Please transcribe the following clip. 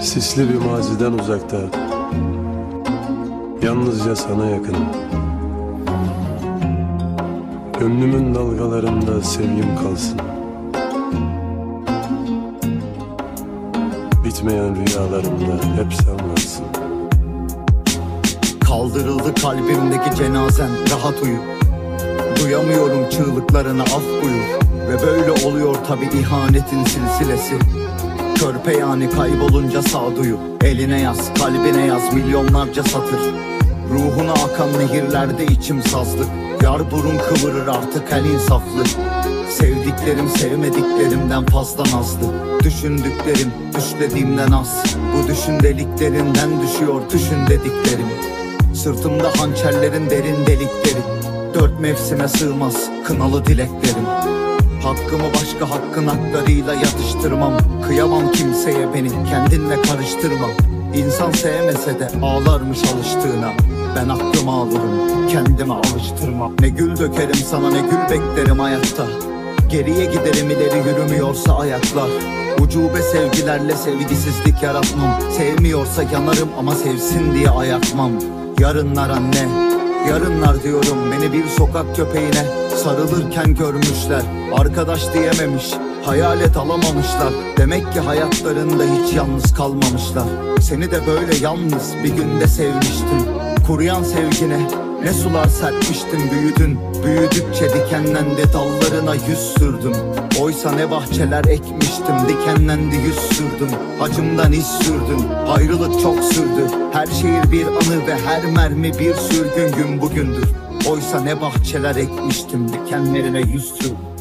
Sisli bir maziden uzakta. Yalnızca sana yakınım. Gönlümün dalgalarında sevgim kalsın. Bitmeyen rüyalarımda hep sen varsın. Kaldırıldı kalbimdeki cenazen rahat uyu. Duyamıyorum çığlıklarını af buyur Ve böyle oluyor tabi ihanetin silsilesi Körpe yani kaybolunca sağduyu. Eline yaz kalbine yaz milyonlarca satır. Ruhuna akan nehirlerde içim sazlık Yar burun kıvırır artık el insaflı. Sevdiklerim sevmediklerimden fazla nazlı. Düşündüklerim düşlediğimden az. Bu düşündeliklerinden düşüyor düşün dediklerim. Sırtımda hançerlerin derin delikleri. Dört mevsime sığmaz kınalı dileklerim Hakkımı başka hakkın haklarıyla yatıştırmam. Kıyamam kimseye beni kendinle karıştırmam İnsan sevmese de ağlarmış alıştığına. Ben aklımı alırım kendime alıştırmam. Ne gül dökerim sana ne gül beklerim hayatta. Geriye giderim ileri yürümüyorsa ayaklar. Ucube sevgilerle sevgisizlik yaratmam. Sevmiyorsa yanarım ama sevsin diye ayakmam. Yarınlar anne Yarınlar diyorum beni bir sokak köpeğine. Sarılırken görmüşler Arkadaş diyememiş. Hayalet alamamışlar. Demek ki hayatlarında hiç yalnız kalmamışlar. Seni de böyle yalnız bir günde sevmiştim. Kuruyan sevgine ne sular serpmiştim büyüdün. Büyüdükçe dikenlendi dallarına yüz sürdüm. Oysa ne bahçeler ekmiştim dikenlendi yüz sürdüm. Acımdan iz sürdüm ayrılık çok sürdü. Her şehir bir anı ve her mermi bir sürgün gün bugündür. Oysa ne bahçeler ekmiştim dikenlerine yüz sürdüm